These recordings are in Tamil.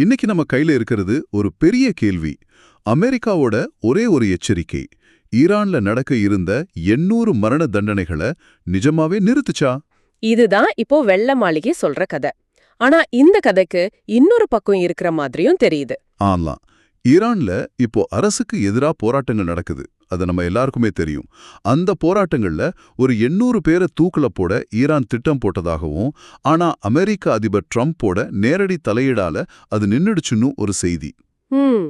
இன்னைக்கு நம்ம கையில இருக்கிறது ஒரு பெரிய கேள்வி. அமெரிக்காவோட ஒரே ஒரு எச்சரிக்கை. ஈரான்ல நடக்க இருந்த 800 மரண தண்டனைகளை நிஜமாவே நிறுத்துச்சா? இதுதான் இப்போ வெள்ள மாளிகை சொல்ற கதை. ஆனா இந்த கதைக்கு இன்னொரு பக்கம் இருக்கிற மாதிரியும் தெரியுது. ஆலாம் ஈரான்ல இப்போ அரசுக்கு எதிரா போராட்டங்கள் நடக்குது. அது நம்ம எல்லாருக்குமே தெரியும். அந்த போராட்டங்கள்ல ஒரு 800 பேரை தூக்குல போட ஈரான் திட்டம் போட்டதாகவும் ஆனா அமெரிக்க அதிபர் ட்ரம்ப்போட நேரடி தலையீடால அது நின்னுடுச்சுன்னு ஒரு செய்தி. ம்.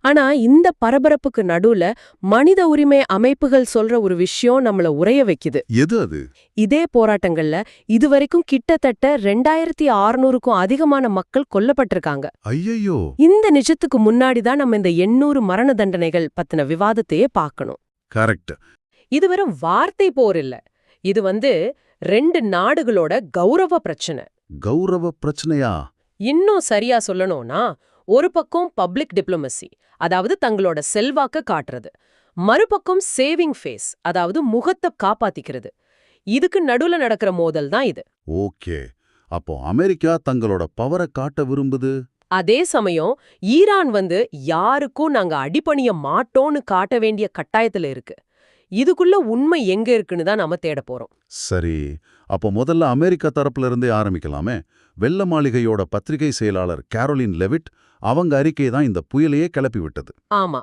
ஆனா இந்த பரபரப்புக்கு நடுவுல மனித உரிமை அமைப்புகள் சொல்ற ஒரு விஷயம் நம்மள உறைய வைக்குது. எது அது? இதே போராட்டங்கள்ல இதுவரைக்கும் கிட்டத்தட்ட ரெண்டாயிரத்தி ஆறுநூறுக்கும் அதிகமான மக்கள் கொல்லப்பட்டிருக்காங்க. ஐயையோ! இந்த நிஜத்துக்கு முன்னாடி தான் நம்ம இந்த எண்ணூறு மரண தண்டனைகள் பத்தின விவாதத்தையே பார்க்கணும். கரெக்ட். இது வெறும் வார்த்தை போர் இல்ல. இது வந்து ரெண்டு நாடுகளோட கௌரவ பிரச்சனை. கௌரவ பிரச்சனையா? இன்னும் சரியா சொல்லணும்னா ஒரு பக்கம் பப்ளிக் டிப்ளமசி அதாவது தங்களோட செல்வாக்க காட்டுறது. மறுபக்கம் சேவிங் ஃபேஸ் அதாவது முகத்தை காப்பாத்திக்கிறது. இதுக்கு நடுவுல நடக்கிற மோதல் தான் இது. ஓகே. அப்போ அமெரிக்கா தங்களோட பவரை காட்ட விரும்புது? அதே சமயம் ஈரான் வந்து யாருக்கும் நாங்க அடிபணிய மாட்டோம்னு காட்ட வேண்டிய கட்டாயத்துல இருக்கு. இதுக்குள்ள உண்மை எங்க இருக்குன்னு தான் நாம தேட போறோம். சரி அப்போ முதல்ல அமெரிக்கா தரப்புல இருந்தே ஆரம்பிக்கலாமே. வெள்ள மாளிகையோட பத்திரிகை செயலாளர் கேரோலின் லெவிட் அவங்க அறிக்கை தான் இந்த புயலையே கிளப்பி விட்டது. ஆமா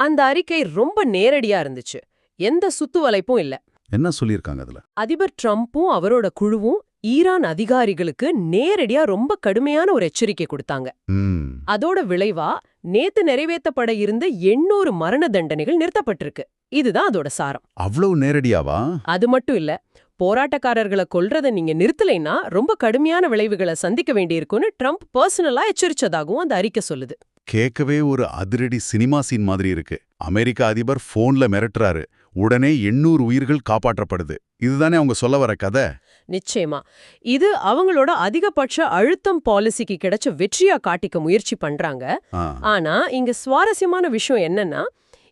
அந்த அறிக்கை ரொம்ப நேரடியா இருந்துச்சு. எந்த சுத்துவளைப்பும் இல்ல. என்ன சொல்லியிருக்காங்க அதுல? அதிபர் ட்ரம்ப்பும் அவரோட குழுவும் ஈரான் அதிகாரிகளுக்கு நேரடியா ரொம்ப கடுமையான ஒரு எச்சரிக்கை கொடுத்தாங்க. ம். அதோட விளைவா நேத்து நிறைவேற்றப்பட இருந்த எண்ணூறு மரண தண்டனைகள் நிறுத்தப்பட்டிருக்கு. இதுதான் அதோட சாரம். அவ்வளவு நேரடியாவா? அது மட்டும் இல்ல போராட்டக்காரர்களை கொல்றத நீங்க நிறுத்தலைன்னா ரொம்ப கடுமையான விளைவுகளை சந்திக்க வேண்டியிருக்கும்னு ட்ரம்ப் பர்சனலா எச்சரிச்சதாகவும் அந்த அறிக்கை சொல்லுது. கேட்கவே ஒரு அதிரடி சினிமா சீன் மாதிரி இருக்கு. அமெரிக்க அதிபர் போன்ல மிரட்டுறாரு. உடனே எண்ணூறு உயிர்கள் காப்பாற்றப்படுது. இதுதானே அவங்க சொல்ல வர கதை? நிச்சயமா. இது அவங்களோட அதிகபட்ச அழுத்தம் பாலிசிக்கு கிடைச்ச வெற்றியா காட்டிக்க முயற்சி பண்றாங்க. ஆனா இங்க சுவாரஸ்யமான விஷயம் என்னன்னா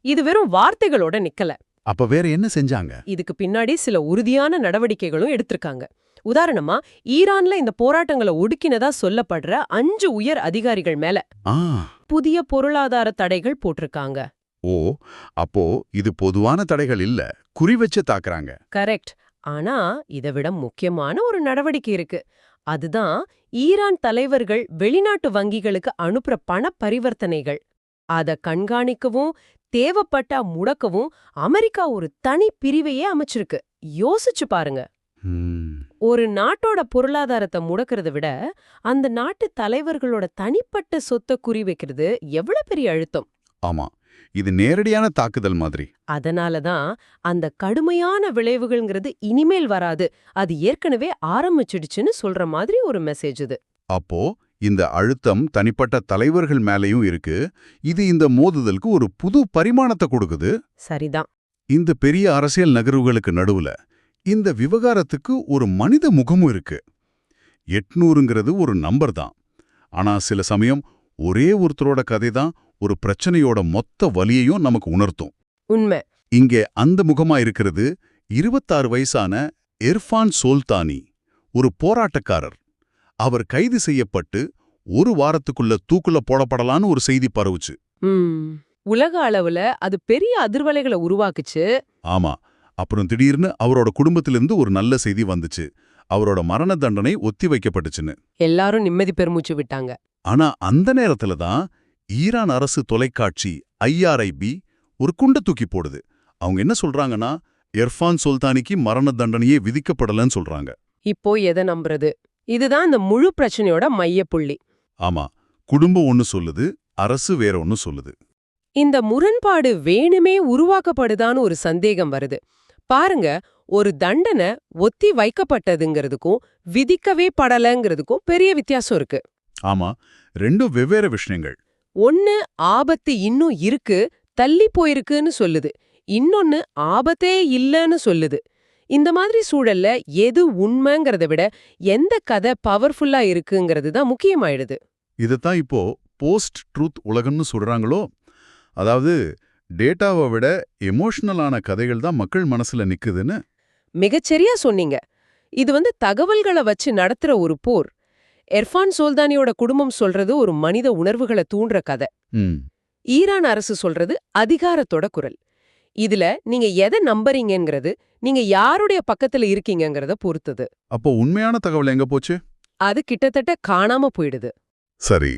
இது வெறும் வார்த்தைகளோட நிக்கல. அப்ப வேற என்ன செஞ்சாங்க? இதுக்கு பின்னாடி சில உறுதியான நடவடிக்கைகளும் எடுத்திருக்காங்க. உதாரணமா ஈரான்ல இந்த போராட்டங்களை ஒடுக்கினதா சொல்லப்படுற அஞ்சு உயர் அதிகாரிகள் மேல ஆ. புதிய பொருளாதார தடைகள் போட்டிருக்காங்க. ஓ அப்போ இது பொதுவான தடைகள் இல்ல குறி வச்சு தாக்குறாங்க. கரெக்ட். ஆனா இதை விட முக்கியமான ஒரு நடவடிக்கை இருக்கு. அதுதான் ஈரான் தலைவர்கள் வெளிநாட்டு வங்கிகளுக்கு அனுப்புற பண பரிவர்த்தனைகள் அத கண்காணிக்கவும் தேவைப்பட்டா முடக்கவும் அமெரிக்கா ஒரு தனி பிரிவையே அமைச்சிருக்கு. யோசிச்சு பாருங்க. ஒரு நாட்டோட பொருளாதாரத்தை முடக்கிறத விட அந்த நாட்டு தலைவர்களோட தனிப்பட்ட சொத்தை குறி வைக்கிறது எவ்வளவு பெரிய அழுத்தம். ஆமா. இது நேரடியான தாக்குதல் மாதிரி. அதனால தான் அந்த கடுமையான விளைவுகள்ங்கிறது இனிமேல் வராது. அது ஏற்கனவே ஆரம்பிச்சிடுச்சுன்னு சொல்ற மாதிரி ஒரு மெசேஜ் இது. அப்போ இந்த அழுத்தம் தனிப்பட்ட தலைவர்கள் மேலயும் இருக்கு. இது இந்த மோதுதலுக்கு ஒரு புது பரிமாணத்தை கொடுக்குது. சரிதான். இந்த பெரிய அரசியல் நகர்வுகளுக்கு நடுவுல இந்த விவகாரத்துக்கு ஒரு மனித முகமும் இருக்கு. எட்நூறுங்கிறது ஒரு நம்பர் தான். ஆனா சில சமயம் ஒரே ஒருத்தரோட கதை தான் ஒரு பிரச்சனையோட மொத்த வலியையும் நமக்கு உணர்த்தும். உண்மை. இங்கே அந்த முகமா இருக்கிறது இருபத்தாறு வயசான இர்ஃபான் சோல்தானி ஒரு போராட்டக்காரர். அவர் கைது செய்யப்பட்டு ஒரு வாரத்துக்குள்ள தூக்குல போடப்படலான்னு ஒரு செய்தி பரவுச்சு. உலக அளவுல அது பெரிய அதிர்வலைகளை உருவாக்குச்சு. ஆமா. அப்புறம் திடீர்னு அவரோட குடும்பத்திலிருந்து ஒரு நல்ல செய்தி வந்துச்சு. அவரோட மரண தண்டனை ஒத்தி வைக்கப்பட்டுச்சுன்னு. எல்லாரும் நிம்மதி பெருமூச்சு விட்டாங்க. ஆனா அந்த நேரத்துல தான் ஈரான் அரசு தொலைக்காட்சி ஐஆர்ஐபி ஒரு குண்ட தூக்கி போடுது. அவங்க என்ன சொல்றாங்கன்னா இர்ஃபான் சுல்தானிக்கு மரண தண்டனையே விதிக்கப்படலன்னு சொல்றாங்க. இப்போ எதை நம்புறது? இதுதான் இந்த முழு பிரச்சனையோட மையப்புள்ளி. ஆமா குடும்பம் ஒன்னு சொல்லுது அரசு வேற ஒன்னு சொல்லுது. இந்த முரண்பாடு வேணுமே உருவாக்கப்படுதான்னு ஒரு சந்தேகம் வருது. பாருங்க ஒரு தண்டனை ஒத்தி வைக்கப்பட்டதுங்கிறதுக்கும் விதிக்கவே படலங்கிறதுக்கும் பெரிய வித்தியாசம் இருக்கு. ஆமா ரெண்டும் வெவ்வேறு விஷயங்கள். ஒன்னு ஆபத்து இன்னும் இருக்கு தள்ளி போயிருக்குன்னு சொல்லுது. இன்னொன்னு ஆபத்தே இல்லைன்னு சொல்லுது. இந்த மாதிரி சூழல்ல எது உண்மைங்கிறத விட எந்த கதை பவர்ஃபுல்லா இருக்குங்கிறது தான் முக்கியமாயிடுது. இதைத்தான் இப்போ போஸ்ட் ட்ரூத் உலகம்னு சொல்றாங்களோ? அதாவது டேட்டாவை விட எமோஷனலான கதைகள் தான் மக்கள் மனசுல நிக்குதுன்னு? மிகச்சரியா சொன்னீங்க. இது வந்து தகவல்களை வச்சு நடத்துற ஒரு போர். எர்ஃபான் சோல்தானியோட குடும்பம் சொல்றது ஒரு மனித உணர்வுகளை தூண்டுற கதை. ஈரான் அரசு சொல்றது அதிகாரத்தோட குரல். இதுல நீங்க எதை நம்புறீங்கங்கிறது நீங்க யாருடைய பக்கத்துல இருக்கீங்கங்கறத பொறுத்தது. அப்போ உண்மையான தகவல் எங்க போச்சு? அது கிட்டத்தட்ட காணாம போயிடுது. சரி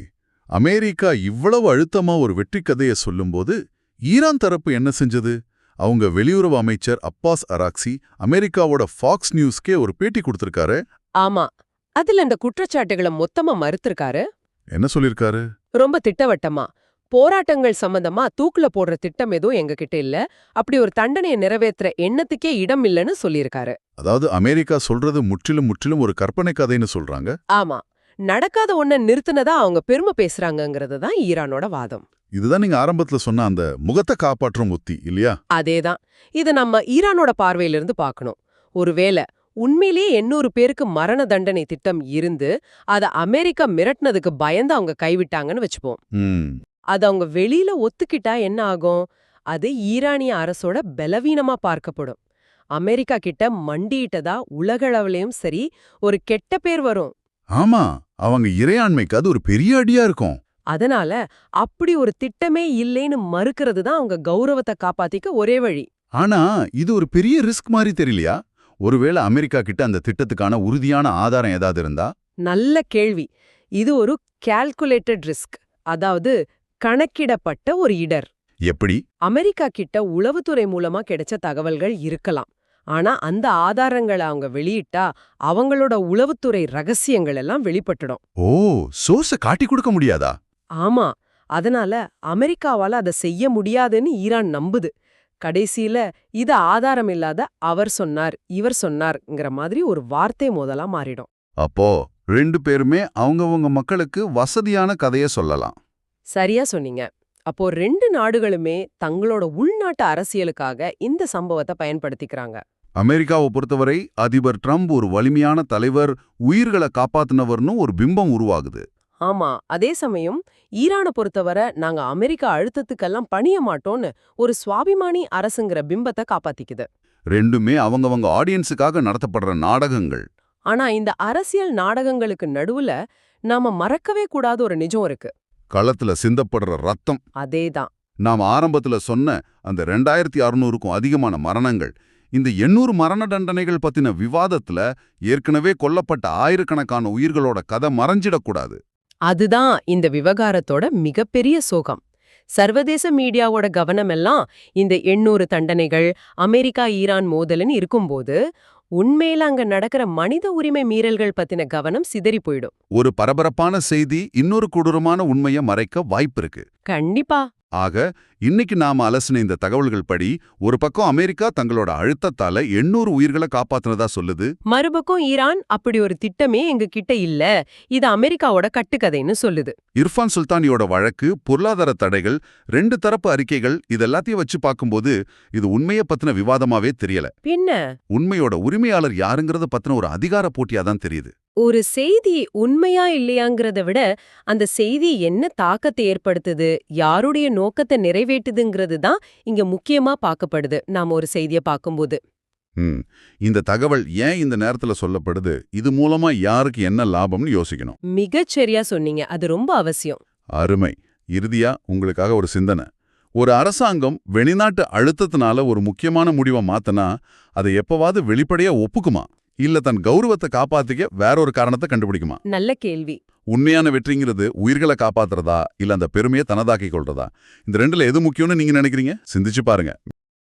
அமெரிக்கா இவ்வளவு அழுத்தமா ஒரு வெற்றி கதையை சொல்லும்போது ஈரான் தரப்பு என்ன செஞ்சது? அவங்க வெளியுறவு அமைச்சர் அப்பாஸ் அராக்சி அமெரிக்காவோட ஃபாக்ஸ் நியூஸ்க்கே ஒரு பேட்டி கொடுத்திருக்காரு. ஆமா அதுல அந்த குற்றச்சாட்டுகளை மொத்தமா மறுத்திருக்காரு. என்ன சொல்லிருக்காரு? ரொம்ப திட்டவட்டமா போராட்டங்கள் சம்பந்தமா தூக்குல போடுற திட்டம் எதுவும் எங்க கிட்ட இல்ல. அப்படி ஒரு தண்டனையை நிறைவேத்துற எண்ணத்துக்கே இடம் இல்லைன்னு சொல்லியிருக்காரு. அதாவது அமெரிக்கா சொல்றது முற்றிலும் முற்றிலும் ஒரு கற்பனை கதைன்னு சொல்றாங்க? ஆமா. நடக்காத ஒன்ன நிறுத்தினதா அவங்க பெருமை பேசுறாங்கங்கிறது தான் ஈரானோட வாதம். இதுதான் நீங்க ஆரம்பத்துல சொன்ன அந்த முகத்தை காப்பாற்றும் உத்தி இல்லையா? அதேதான். இத நம்ம ஈரானோட பார்வையிலிருந்து பார்க்கணும். ஒருவேளை உண்மையிலேயே எண்ணூறு பேருக்கு மரண தண்டனை திட்டம் இருந்து அத அமெரிக்கா மிரட்டினதுக்கு பயந்து அவங்க கைவிட்டாங்கன்னு வச்சுப்போம். அது அவங்க வெளியில ஒத்துக்கிட்டா என்ன ஆகும்? அது ஈரானிய அரசோட பலவீனமா பார்க்கப்படும். அமெரிக்கா கிட்ட மண்டியிட்டதா உலகளவுலயும் சரி ஒரு கெட்ட பேர் வரும். ஆமா அவங்க இறையாண்மைக்கு அது ஒரு பெரிய அடியா இருக்கும். அதனால அப்படி ஒரு திட்டமே இல்லைன்னு மறுக்கிறது தான் அவங்க கௌரவத்தை காப்பாத்திக்க ஒரே வழி. ஆனா இது ஒரு பெரிய ரிஸ்க் மாதிரி தெரியலையா? ஒருவேளை அமெரிக்கா கிட்ட அந்த திட்டத்துக்கான உறுதியான ஆதாரம் ஏதாவது இருந்தா? நல்ல கேள்வி. இது ஒரு கால்குலேட்டட் ரிஸ்க். அதாவது கணக்கிடப்பட்ட ஒரு இடர். எப்படி? அமெரிக்கா கிட்ட உளவுத்துறை மூலமா கிடைச்ச தகவல்கள் இருக்கலாம். ஆனா அந்த ஆதாரங்களை அவங்க வெளியிட்டா அவங்களோட உளவுத்துறை ரகசியங்கள் எல்லாம் வெளிப்பட்டுடும். ஓ சோர்ஸ காட்டி கொடுக்க முடியாதா? ஆமா. அதனால அமெரிக்காவால அதை செய்ய முடியாதுன்னு ஈரான் நம்புது. கடைசியில இது ஆதாரம் இல்லாத அவர் சொன்னார் இவர் சொன்னார்ங்கிற மாதிரி ஒரு வார்த்தை மோதலா மாறிடும். அப்போ ரெண்டு பேருமே அவங்கவங்க மக்களுக்கு வசதியான கதைய சொல்லலாம். சரியா சொன்னீங்க. அப்போ ரெண்டு நாடுகளுமே தங்களோட உள்நாட்டு அரசியலுக்காக இந்த சம்பவத்தை பயன்படுத்திக்கிறாங்க. அமெரிக்காவை பொறுத்தவரை அதிபர் ட்ரம்ப் ஒரு வலிமையான தலைவர் உயிர்களை காப்பாத்தினவர்னு ஒரு பிம்பம் உருவாகுது. ஆமா அதே சமயம் ஈரானை பொறுத்தவரை நாங்க அமெரிக்கா அழுத்தத்துக்கெல்லாம் பணிய மாட்டோம்னு ஒரு சுவாபிமானி அரசுங்கிற பிம்பத்தை காப்பாத்திக்குது. ரெண்டுமே அவங்கவங்க ஆடியன்ஸுக்காக நடத்தப்படுற நாடகங்கள். ஆனா இந்த அரசியல் நாடகங்களுக்கு நடுவுல நாம மறக்கவே கூடாத ஒரு நிஜம் இருக்கு. களத்துல சிந்தப்படுற ரத்தம். அதேதான். நாம் ஆரம்பத்துல சொன்ன அந்த ரெண்டாயிரத்தி அறுநூறுக்கும் அதிகமான மரணங்கள் இந்த எண்ணூறு மரண தண்டனைகள் பத்தின விவாதத்துல ஏற்கனவே கொல்லப்பட்ட ஆயிரக்கணக்கான உயிர்களோட கதை மறைஞ்சிடக்கூடாது அதுதான் இந்த விவகாரத்தோட மிகப்பெரிய சோகம். சர்வதேச மீடியாவோட கவனமெல்லாம் இந்த எண்ணூறு தண்டனைகள் அமெரிக்கா ஈரான் மோதல்னு இருக்கும்போது உண்மையில அங்க நடக்கிற மனித உரிமை மீறல்கள் பத்தின கவனம் சிதறி போயிடும். ஒரு பரபரப்பான செய்தி இன்னொரு கொடூரமான உண்மையை மறைக்க வாய்ப்பிருக்கு கண்டிப்பா. ஆக இன்னைக்கு நாம அலசின இந்த தகவல்கள் படி ஒரு பக்கம் அமெரிக்கா தங்களோட அழுத்தத்தால எண்ணூறு உயிர்களை காப்பாத்துனதா சொல்லுது. மறுபக்கம் ஈரான் அப்படி ஒரு திட்டமே எங்க கிட்ட இல்ல. இது அமெரிக்காவோட கட்டுக்கதைன்னு சொல்லுது. இர்ஃபான் சுல்தானியோட வழக்கு பொருளாதார தடைகள் ரெண்டு தரப்பு அறிக்கைகள் இதெல்லாத்தையும் வச்சு பார்க்கும்போது இது உண்மையை பத்தின விவாதமாவே தெரியல. பின்ன? உண்மையோட உரிமையாளர் யாருங்கிறத பத்தின ஒரு அதிகார போட்டியா தான் தெரியுது. ஒரு செய்தி உண்மையா இல்லையாங்கிறத விட அந்த செய்தி என்ன தாக்கத்தை ஏற்படுத்துது யாருடைய நோக்கத்தை நிறைவேற்றுதுங்கிறது தான் இங்க முக்கியமா பார்க்கப்படுது நாம ஒரு செய்திய பார்க்கும்போது. இந்த தகவல் ஏன் இந்த நேரத்துல சொல்லப்படுது இது மூலமா யாருக்கு என்ன லாபம்னு யோசிக்கணும். மிகச் சரியா சொன்னீங்க அது ரொம்ப அவசியம். அருமை. இறுதியா உங்களுக்காக ஒரு சிந்தனை. ஒரு அரசாங்கம் வெளிநாட்டு அழுத்தத்தினால ஒரு முக்கியமான முடிவை மாத்தனா அதை எப்பவாவது வெளிப்படையா ஒப்புக்குமா? இல்ல தன் கௌரவத்தை காப்பாத்திக்க வேற ஒரு காரணத்தை கண்டுபிடிக்குமா? நல்ல கேள்வி. உண்மையான வெற்றிங்கிறது உயிர்களை காப்பாத்துறதா? இல்ல அந்த பெருமையை தனதாக்கிக் கொள்றதா? இந்த ரெண்டுல எது முக்கியம்னு நீங்க நினைக்கிறீங்க? சிந்திச்சு பாருங்க.